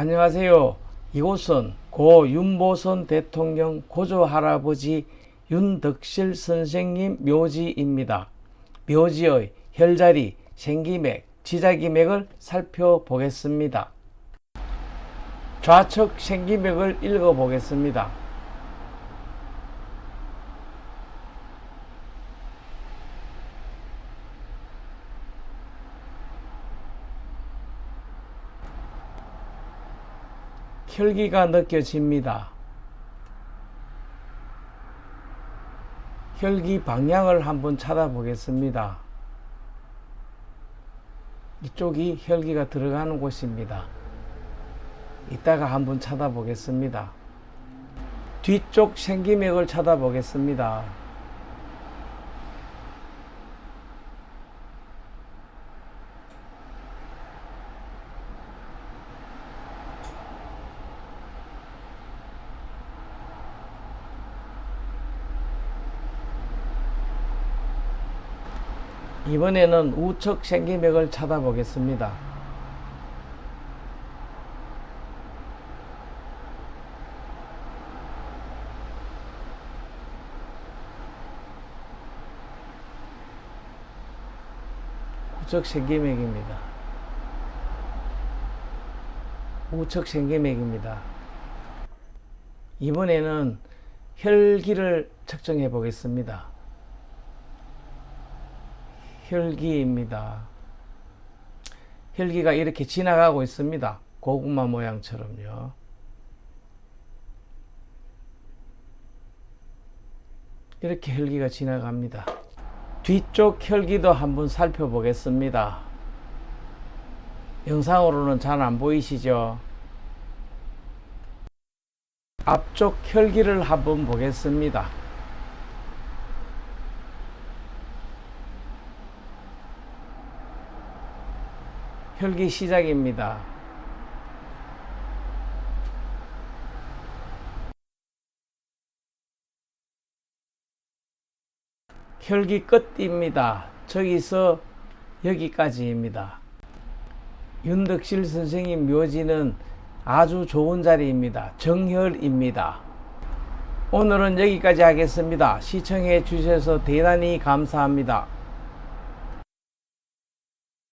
안녕하세요. 이곳은 고 윤보선 대통령 고조 할아버지 윤덕실 선생님 묘지입니다. 묘지의 혈자리, 생기맥, 지자기맥을 살펴보겠습니다. 좌측 생기맥을 읽어보겠습니다. 혈기가 느껴집니다. 혈기 방향을 한번 찾아보겠습니다. 이쪽이 혈기가 들어가는 곳입니다. 이따가 한번 찾아보겠습니다. 뒤쪽 생기맥을 찾아보겠습니다. 이번에는 우측 생기맥을 찾아보겠습니다. 우측 생기맥입니다. 우측 생기맥입니다. 이번에는 혈기를 측정해 보겠습니다. 혈기입니다. 혈기가 이렇게 지나가고 있습니다. 고구마 모양처럼요. 이렇게 혈기가 지나갑니다. 뒤쪽 혈기도 한번 살펴보겠습니다. 영상으로는 잘 안 보이시죠? 앞쪽 혈기를 한번 보겠습니다. 혈기 시작입니다. 혈기 끝입니다. 저기서 여기까지입니다. 윤덕실 선생님 묘지는 아주 좋은 자리입니다. 정혈입니다. 오늘은 여기까지 하겠습니다. 시청해 주셔서 대단히 감사합니다.